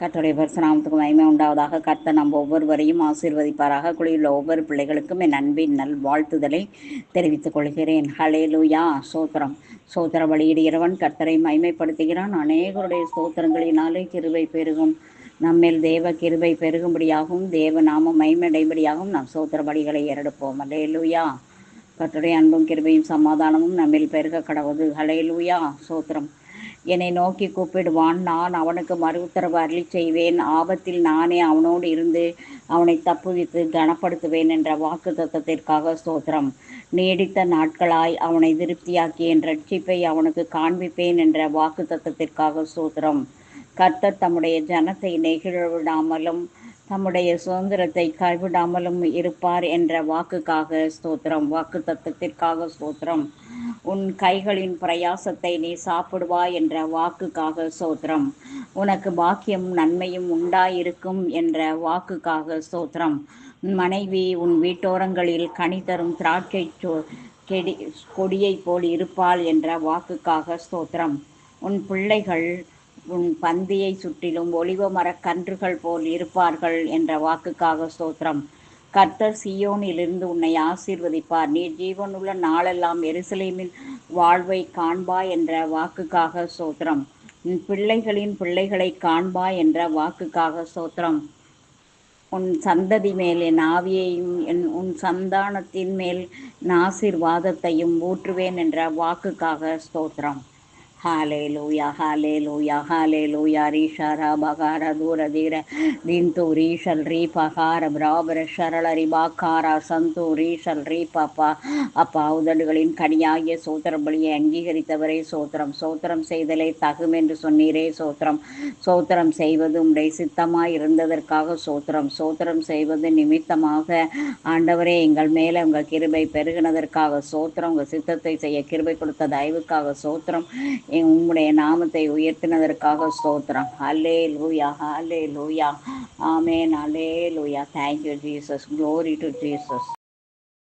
கர்த்தருடைய பரிசுநாமத்துக்கு மகிமை உண்டாவதாக. கர்த்தர் நம்ம ஒவ்வொருவரையும் ஆசீர்வதிப்பாராக. குழியுள்ள ஒவ்வொரு பிள்ளைகளுக்கும் என் அன்பின் நல் வாழ்த்துதலை தெரிவித்துக் கொள்கிறேன். ஹலேலுயா சோத்திரம். சோத்திர வெளியிடுகிறவன் கர்த்தரை மகிமைப்படுத்துகிறான். அநேகருடைய ஸ்தோத்திரங்களினாலே கிருபை பெருகும். நம்மேல் தேவ கிருபை பெருகும்படியாகவும் தேவ நாம மகிமையடைபடியாகவும் நாம் சோத்திர வழிகளை ஏறெடுப்போம். ஹலேலுயா கர்த்தருடைய அன்பும் கிருபையும் சமாதானமும் நம்மில் பெருக கடவுது. ஹலேலுயா சோத்திரம். என்னை நோக்கி கூப்பிடுவான். நான் அவனுக்கு மறு உத்தரவு அருளி செய்வேன். ஆபத்தில் நானே அவனோடு இருந்து அவனை தப்புவித்து கனப்படுத்துவேன் என்ற வாக்கு தத்தத்திற்காக ஸ்தோத்திரம். நீடித்த நாட்களாய் அவனை திருப்தியாக்கி என் ரட்சிப்பை அவனுக்கு காண்பிப்பேன் என்ற வாக்கு தத்தத்திற்காக ஸ்தோத்திரம். கர்த்தர் தம்முடைய ஜனத்தை நெகிழ விடாமலும் தம்முடைய சுதந்திரத்தை கைவிடாமலும் இருப்பார் என்ற வாக்குக்காக ஸ்தோத்திரம் வாக்கு தத்துவத்திற்காக ஸ்தோத்திரம். உன் கைகளின் பிரயாசத்தை நீ சாப்பிடுவாய் என்ற வாக்குக்காக ஸ்தோத்திரம். உனக்கு பாக்கியம் நன்மையும் உண்டாயிருக்கும் என்ற வாக்குக்காக ஸ்தோத்திரம். மனைவி உன் வீட்டோரங்களில் கனி தரும் திராட்சை கெடி கொடியைப் போல் இருப்பாள் என்ற வாக்குக்காக ஸ்தோத்திரம். உன் பிள்ளைகள் உன் பந்தியை சுற்றிலும் ஒளிவ மரக்கன்றுகள் போல் இருப்பார்கள் என்ற வாக்குக்காக ஸ்தோத்திரம். கர்த்தர் சியோனிலிருந்து உன்னை ஆசீர்வதிப்பார். நீ ஜீவனுள்ள நாளெல்லாம் எருசலேமின் வாழ்வை காண்பாய் என்ற வாக்குக்காக சோத்திரம் உன் பிள்ளைகளின் பிள்ளைகளை காண்பாய் என்ற வாக்குக்காக சோத்திரம் உன் சந்ததி மேல் என் ஆவியையும் என் உன் சந்தானத்தின் மேல் ஆசீர்வாதத்தையும் ஊற்றுவேன் என்ற வாக்குக்காக ஸ்தோத்திரம். ஹாலேலூயா ஹாலேலூயா ஹாலேலூயா ரீஷாரா பகார தூர தீர தின்து ரீஷல் ரீ பகார பிராபர ஷரள ரிபாக்காரா சந்து ரீஷல் ரீ பாப்பா அப்பா உதடுகளின் கனியாகிய சோத்திர பலியை அங்கீகரித்தவரே சோத்திரம் சோத்திரம் செய்தலே தகும் என்று சொன்னீரே சோத்திரம் சோத்திரம் செய்வது உடைய சித்தமாய் இருந்ததற்காக சோத்திரம் சோத்திரம் செய்வது நிமித்தமாக ஆண்டவரே எங்கள் மேலே உங்கள் கிருபை பெருகினதற்காக சோத்திரம் உங்கள் சித்தத்தை செய்ய கிருபை கொடுத்த தயவுக்காக சோத்திரம் உம்முடைய நாமத்தை உயர்த்தினதற்காக ஸ்தோத்திரம். ஹலே லூயா ஹலே லூயா ஆமேன் hallelujah thank you Jesus glory to Jesus